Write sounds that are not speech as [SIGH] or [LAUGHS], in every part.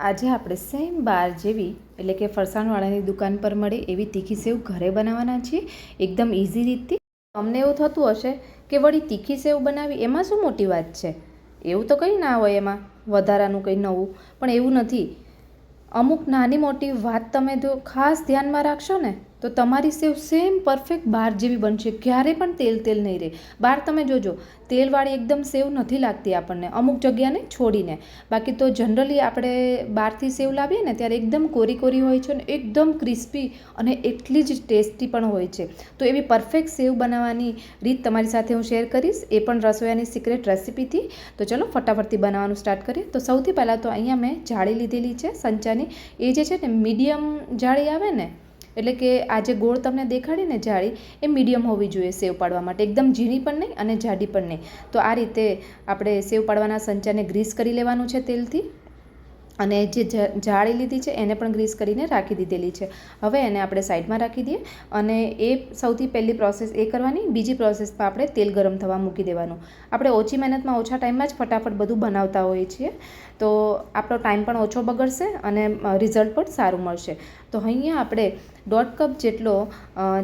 આજે આપણે સેમ બાર જેવી, એટલે કે ફરસાણવાળાની દુકાન પર મળે એવી તીખી સેવ ઘરે બનાવવાના છીએ. એકદમ ઇઝી રીતથી. અમને એવું થતું હશે કે વળી તીખી સેવ બનાવી એમાં શું મોટી વાત છે? એવું તો કંઈ ના હોય એમાં. વધારાનું કંઈ નવું. પણ એવું નથી. અમુક નાની મોટી વાત તમે જો ખાસ ધ્યાનમાં રાખશો ને તો તમારી સેવ સેમ પરફેક્ટ બાર જેવી બનશે. ક્યારે પણ તેલ તેલ નહીં રહે. બાર તમે જોજો, તેલવાળી એકદમ સેવ નથી લાગતી આપણને. અમુક જગ્યાને છોડીને. બાકી તો જનરલી આપણે બહારથી સેવ લાવીએ ને ત્યારે એકદમ કોરી કોરી હોય છે અને એકદમ ક્રિસ્પી અને એટલી જ ટેસ્ટી પણ હોય છે. તો એવી પરફેક્ટ સેવ બનાવવાની રીત તમારી સાથે હું શેર કરીશ. એ પણ રસોયાની સિક્રેટ રેસિપીથી તો ચલો ફટાફટથી બનાવવાનું સ્ટાર્ટ કરીએ. તો સૌથી પહેલાં તો અહીંયા મેં જાળી લીધેલી છે સંચાની. એ જે છે ને મીડિયમ જાળી આવે ને એટલે કે આ જે ગોળ તમને દેખાડી ને જાળી, એ મીડિયમ હોવી જોઈએ સેવ પાડવા માટે. એકદમ ઝીણી પણ નહીં અને જાડી પણ નહીં. તો આ રીતે આપણે સેવ પાડવાના સંચાને ગ્રીસ કરી લેવાનું છે તેલથી. અને જે જાળી લીધી છે, એને પણ ગ્રીસ કરીને રાખી દીધેલી છે. હવે એને આપણે સાઈડમાં રાખી દઈએ અને એ સૌથી પહેલી પ્રોસેસ એ કરવાની. બીજી પ્રોસેસમાં આપણે તેલ ગરમ થવા મૂકી દેવાનું. આપણે ઓછી મહેનતમાં ઓછા ટાઈમમાં જ ફટાફટ બધું બનાવતા હોઈએ છીએ. તો આપણો ટાઈમ પણ ઓછો બગડશે અને રિઝલ્ટ પણ સારું મળશે. તો અહીંયા આપણે દોઢ કપ જેટલો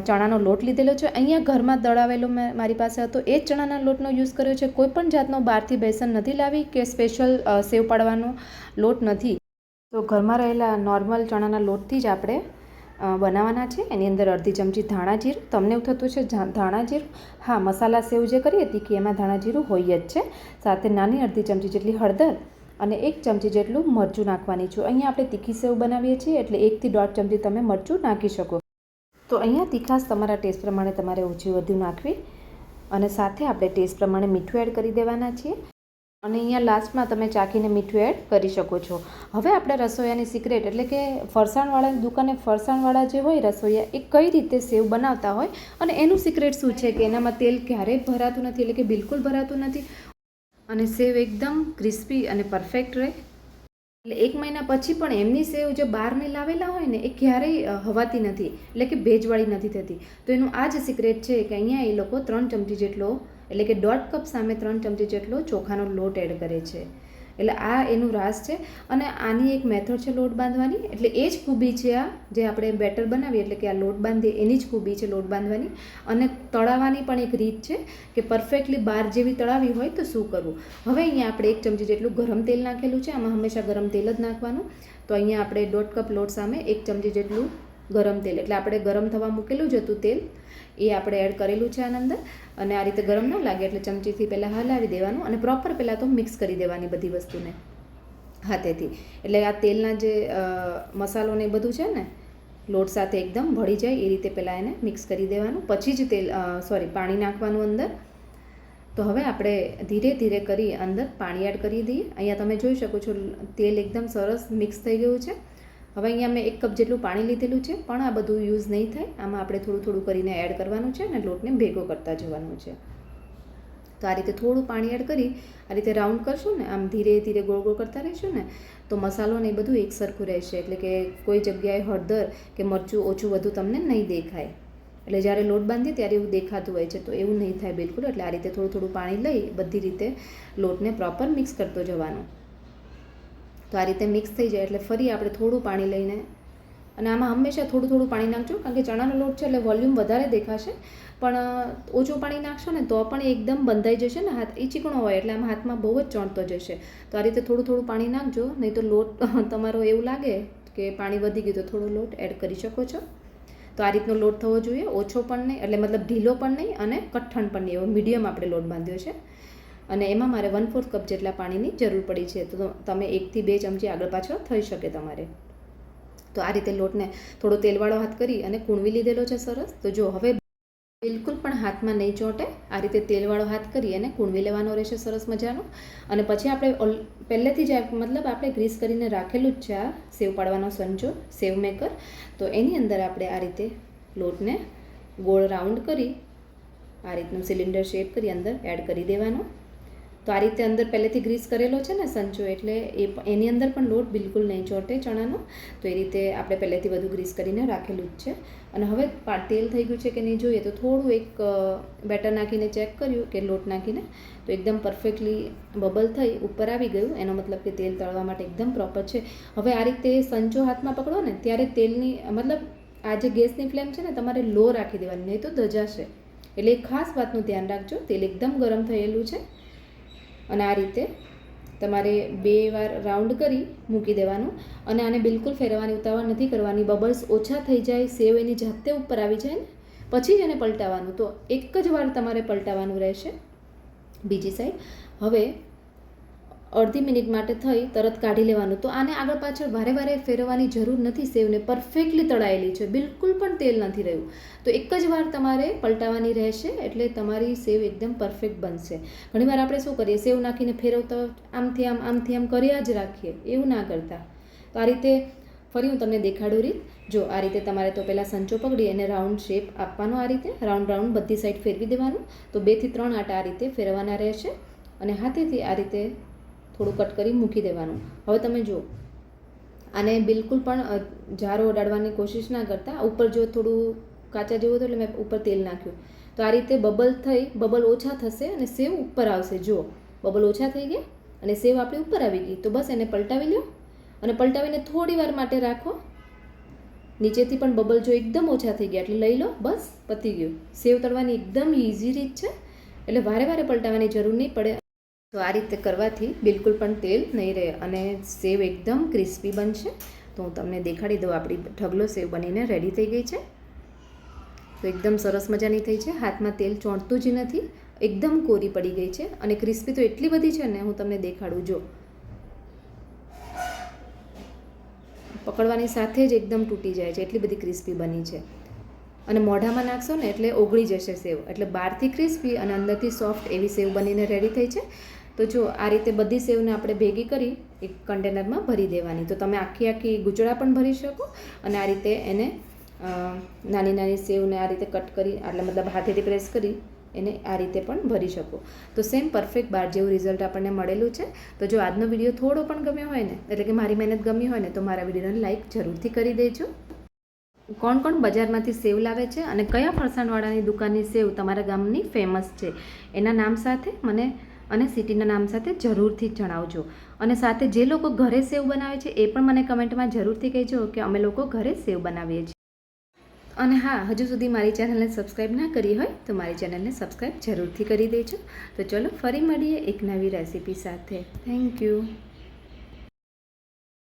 ચણાનો લોટ લીધેલો છે. અહીંયા ઘરમાં દળાવેલો મેં, મારી પાસે હતો. એ જ ચણાના લોટનો યુઝ કર્યો છે. કોઈપણ જાતનો બહારથી બેસન નથી લાવી કે સ્પેશિયલ સેવ પાડવાનો લોટ નથી. તો ઘરમાં રહેલા નોર્મલ ચણાના લોટથી જ આપણે બનાવવાના છે. એની અંદર અડધી ચમચી ધાણા તમને એવું થતું છે ધાણા હા, મસાલા સેવ જે કરીએ કે એમાં ધાણા જીરું હોય જ છે. સાથે નાની અડધી ચમચી જેટલી હળદર અને એક ચમચી જેટલું મરચું નાખવાની છું. અહીંયા આપણે તીખી સેવ બનાવીએ છીએ, એટલે એકથી દોઢ ચમચી તમે મરચું નાખી શકો. તો અહીંયા તીખાશ તમારા ટેસ્ટ પ્રમાણે તમારે ઓછી વધુ નાખવી અને સાથે આપણે ટેસ્ટ પ્રમાણે મીઠું એડ કરી દેવાના છીએ. અને અહીંયા લાસ્ટમાં તમે ચાખીને મીઠું એડ કરી શકો છો. હવે આપણે રસોઈયાની સિક્રેટ એટલે કે ફરસાણવાળાની દુકાને ફરસાણવાળા જે હોય, રસોઈયા, એ કઈ રીતે સેવ બનાવતા હોય અને એનું સિક્રેટ શું છે કે એનામાં તેલ ક્યારેય ભરાતું નથી, એટલે કે બિલકુલ ભરાતું નથી. અને સેવ એકદમ ક્રિસ્પી અને પરફેક્ટ રહે. એટલે એક મહિના પછી પણ એમની સેવ જે બહારની લાવેલા હોય ને, એ ક્યારેય હવાતી નથી, એટલે કે ભેજવાળી નથી થતી. તો એનું આ જ સિક્રેટ છે કે અહીંયા એ લોકો ત્રણ ચમચી જેટલો, એટલે કે દોઢ કપ સામે ત્રણ ચમચી જેટલો ચોખાનો લોટ એડ કરે છે. એટલે આ એનું રાસ છે. અને આની એક મેથડ છે લોટ બાંધવાની. એટલે એ જ ખૂબી છે આ, જે આપણે બેટર બનાવીએ, એટલે કે આ લોટ બાંધીએ, એની જ ખૂબી છે લોટ બાંધવાની. અને તળાવવાની પણ એક રીત છે કે પરફેક્ટલી બાર જેવી તળાવી હોય તો શું કરવું? હવે અહીંયા આપણે એક ચમચી જેટલું ગરમ તેલ નાખેલું છે. આમાં હંમેશા ગરમ તેલ જ નાખવાનું. તો અહીંયા આપણે દોઢ કપ લોટ સામે એક ચમચી જેટલું ગરમ તેલ. એટલે આપણે ગરમ થવા મૂકેલું જ હતું તેલ. એ આપણે એડ કરેલું છે આની અંદર. અને આ રીતે ગરમ ન લાગે એટલે ચમચીથી પહેલાં હલાવી દેવાનું અને પ્રોપર પહેલાં તો મિક્સ કરી દેવાની બધી વસ્તુને હાથેથી. એટલે આ તેલના જે મસાલો ને બધું છે ને, લોટ સાથે એકદમ ભળી જાય એ રીતે પહેલાં એને મિક્સ કરી દેવાનું. પછી જ તેલ સોરી પાણી નાખવાનું અંદર. તો હવે આપણે ધીરે ધીરે કરી અંદર પાણી એડ કરી દઈએ. અહીંયા તમે જોઈ શકો છો, તેલ એકદમ સરસ મિક્સ થઈ ગયું છે. હવે અહીંયા મેં એક કપ જેટલું પાણી લીધેલું છે, પણ આ બધું યુઝ નહીં થાય. આમાં આપણે થોડું થોડું કરીને એડ કરવાનું છે અને લોટને ભેગો કરતા જવાનું છે. તો આ રીતે થોડું પાણી એડ કરી આ રીતે રાઉન્ડ કરશું ને, આમ ધીરે ધીરે ગોળ ગોળ કરતા રહીશું ને, તો મસાલો ને એ બધું એક સરખું રહેશે. એટલે કે કોઈ જગ્યાએ હળદર કે મરચું ઓછું વધુ તમને નહીં દેખાય. એટલે જ્યારે લોટ બાંધીએ ત્યારે એવું દેખાતું હોય છે, તો એવું નહીં થાય બિલકુલ. એટલે આ રીતે થોડું થોડું પાણી લઈ બધી રીતે લોટને પ્રોપર મિક્સ કરતો જવાનો. તો આ રીતે મિક્સ થઈ જાય એટલે ફરી આપણે થોડું પાણી લઈને અને આમાં હંમેશા થોડું થોડું પાણી નાખજો, કારણ કે ચણાનો લોટ છે એટલે વોલ્યુમ વધારે દેખાશે. પણ ઓછું પાણી નાખશો ને તો પણ એકદમ બંધાઈ જશે ને હાથ, એ ચીકણો હોય એટલે આમ હાથમાં બહુ જ ચોંટતો જશે. તો આ રીતે થોડું થોડું પાણી નાખજો, નહીં તો લોટ [LAUGHS] તમારો એવું લાગે કે પાણી વધી ગયું તો થોડો લોટ એડ કરી શકો છો. તો આ રીતનો લોટ થવો જોઈએ, ઓછો પણ નહીં, એટલે મતલબ ઢીલો પણ નહીં અને કઠણ પણ નહીં, એવો મીડિયમ આપણે લોટ બાંધ્યો છે. અને એમાં મારે વન ફોર્થ કપ જેટલા પાણીની જરૂર પડી છે. તો તમે એકથી બે ચમચી આગળ પાછળ થઈ શકે તમારે. તો આ રીતે લોટને થોડો તેલવાળો હાથ કરી અને કૂણવી લીધેલો છે સરસ. તો જો હવે બિલકુલ પણ હાથમાં નહીં ચોંટે, આ રીતે તેલવાળો હાથ કરી અને કૂણવી લેવાનો રહેશે સરસ મજાનો. અને પછી આપણે ઓલ પહેલેથી જ મતલબ આપણે ગ્રીસ કરીને રાખેલું જ છે આ સેવ પાડવાનો સંચો સેવ મેકર. તો એની અંદર આપણે આ રીતે લોટને ગોળ રાઉન્ડ કરી, આ રીતનું સિલિન્ડર શેપ કરી અંદર એડ કરી દેવાનો. તો આ રીતે અંદર પહેલેથી ગ્રીસ કરેલો છે ને સંચો, એટલે એ એની અંદર પણ લોટ બિલકુલ નહીં ચોટે ચણાનો. તો એ રીતે આપણે પહેલેથી બધું ગ્રીસ કરીને રાખેલું જ છે. અને હવે તેલ થઈ ગયું છે કે નહીં જોઈએ તો થોડું એક બેટર નાખીને ચેક કર્યું કે લોટ નાખીને, તો એકદમ પરફેક્ટલી બબલ થઈ, ઉપર આવી ગયું. એનો મતલબ કે તેલ તળવા માટે એકદમ પ્રોપર છે. હવે આ રીતે સંચો હાથમાં પકડો ને, ત્યારે તેલની, મતલબ આ જે ગેસની ફ્લેમ છે ને, તમારે લો રાખી દેવાની, નહીં તો ધજાશે. એટલે એક ખાસ વાતનું ધ્યાન રાખજો, તેલ એકદમ ગરમ થયેલું છે. અને આ રીતે તમારે બે વાર રાઉન્ડ કરી મૂકી દેવાનું અને આને બિલકુલ ફેરવવાની, ઉતાવળ નથી કરવાની. બબલ્સ ઓછા થઈ જાય સેવ એની જાતે ઉપર આવી જાય ને, પછી જ એને પલટાવવાનું તો એક જ વાર તમારે પલટાવવાનું રહેશે બીજી સાઈડ હવે અડધી મિનિટ માટે થઈ, તરત કાઢી લેવાનું. તો આને આગળ પાછળ વારે વારે ફેરવવાની જરૂર નથી. સેવને પરફેક્ટલી તળાયેલી છે. બિલકુલ પણ તેલ નથી રહ્યું. તો એક જ વાર તમારે પલટાવવાની રહેશે એટલે તમારી સેવ એકદમ પરફેક્ટ બનશે. ઘણીવાર આપણે શું કરીએ? સેવ નાખીને ફેરવતા આમથી આમ આમથી આમ કર્યા જ રાખીએ. એવું ના કરતા. તો આ રીતે ફરી હું તમને દેખાડું રીત. જો આ રીતે તમારે તો પહેલાં સંચો પકડી અને રાઉન્ડ શેપ આપવાનો આ રીતે. રાઉન્ડ રાઉન્ડ બધી સાઈડ ફેરવી દેવાનું. તો બેથી ત્રણ આટા આ રીતે ફેરવાના રહેશે. અને હાથેથી આ રીતે થોડું કટ કરી મૂકી દેવાનું. હવે તમે જુઓ. આને બિલકુલ પણ જારો અડાડવાની કોશિશ ના કરતા. ઉપર જો થોડું કાચા જેવું હતું એટલે મેં ઉપર તેલ નાખ્યું. તો આ રીતે બબલ થઈ, બબલ ઓછા થશે અને સેવ ઉપર આવશે. જુઓ. બબલ ઓછા થઈ ગયા અને સેવ આપણી ઉપર આવી ગઈ. તો બસ એને પલટાવી લો અને પલટાવીને થોડી વાર માટે રાખો. નીચેથી પણ બબલ જો એકદમ ઓછા થઈ ગયા એટલે લઈ લો. બસ પતી ગયું. સેવ તળવાની એકદમ ઇઝી રીત છે. એટલે વારે વારે પલટાવવાની જરૂર નહીં પડે. તો આ રીતે કરવાથી બિલકુલ પણ તેલ નહીં રહે અને સેવ એકદમ ક્રિસ્પી બનશે. તો હું તમને દેખાડી દઉં, આપણી ઢગલો સેવ બનીને રેડી થઈ ગઈ છે. તો એકદમ સરસ મજાની થઈ છે. હાથમાં તેલ ચોંટતું જ નથી, એકદમ કોરી પડી ગઈ છે અને ક્રિસ્પી તો એટલી બધી છે ને, હું તમને દેખાડું, જો. પકડવાની સાથે જ એકદમ તૂટી જાય છે, એટલી બધી ક્રિસ્પી બની છે. અને મોઢામાં નાખશો ને એટલે ઓગળી જશે સેવ. એટલે બહારથી ક્રિસ્પી અને અંદરથી સોફ્ટ એવી સેવ બનીને રેડી થઈ છે. તો જો આ રીતે બધી સેવને આપણે ભેગી કરી એક કન્ટેનરમાં ભરી દેવાની. તો તમે આખી આખી ગુચડા પણ ભરી શકો અને આ રીતે એને નાની નાની સેવને આ રીતે કટ કરી એટલે મતલબ હાથેથી પ્રેસ કરી એને આ રીતે પણ ભરી શકો. તો સેમ પરફેક્ટ બાર જેવું રિઝલ્ટ આપણને મળેલું છે. તો જો આજનો વીડિયો થોડો પણ ગમ્યો હોય ને, એટલે કે મારી મહેનત ગમી હોય ને, તો મારા વિડીયોને લાઈક જરૂરથી કરી દેજો. કોણ કોણ બજારમાંથી સેવ લાવે છે અને કયા ફરસાણવાળાની દુકાનની સેવ તમારા ગામની ફેમસ છે? એના નામ સાથે મને અને સિટીના નામ સાથે જરૂરથી જણાવજો. અને સાથે જે લોકો ઘરે સેવ બનાવે છે, એ પણ મને કમેન્ટમાં જરૂરથી કહેજો કે અમે લોકો ઘરે સેવ બનાવીએ છીએ. અને હા, હજુ સુધી મારી ચેનલને સબસ્ક્રાઈબ ના કરી હોય, તો મારી ચેનલને સબસ્ક્રાઈબ જરૂરથી કરી દેજો. તો ચલો, ફરી મળીએ એક નવી રેસીપી સાથે. Thank you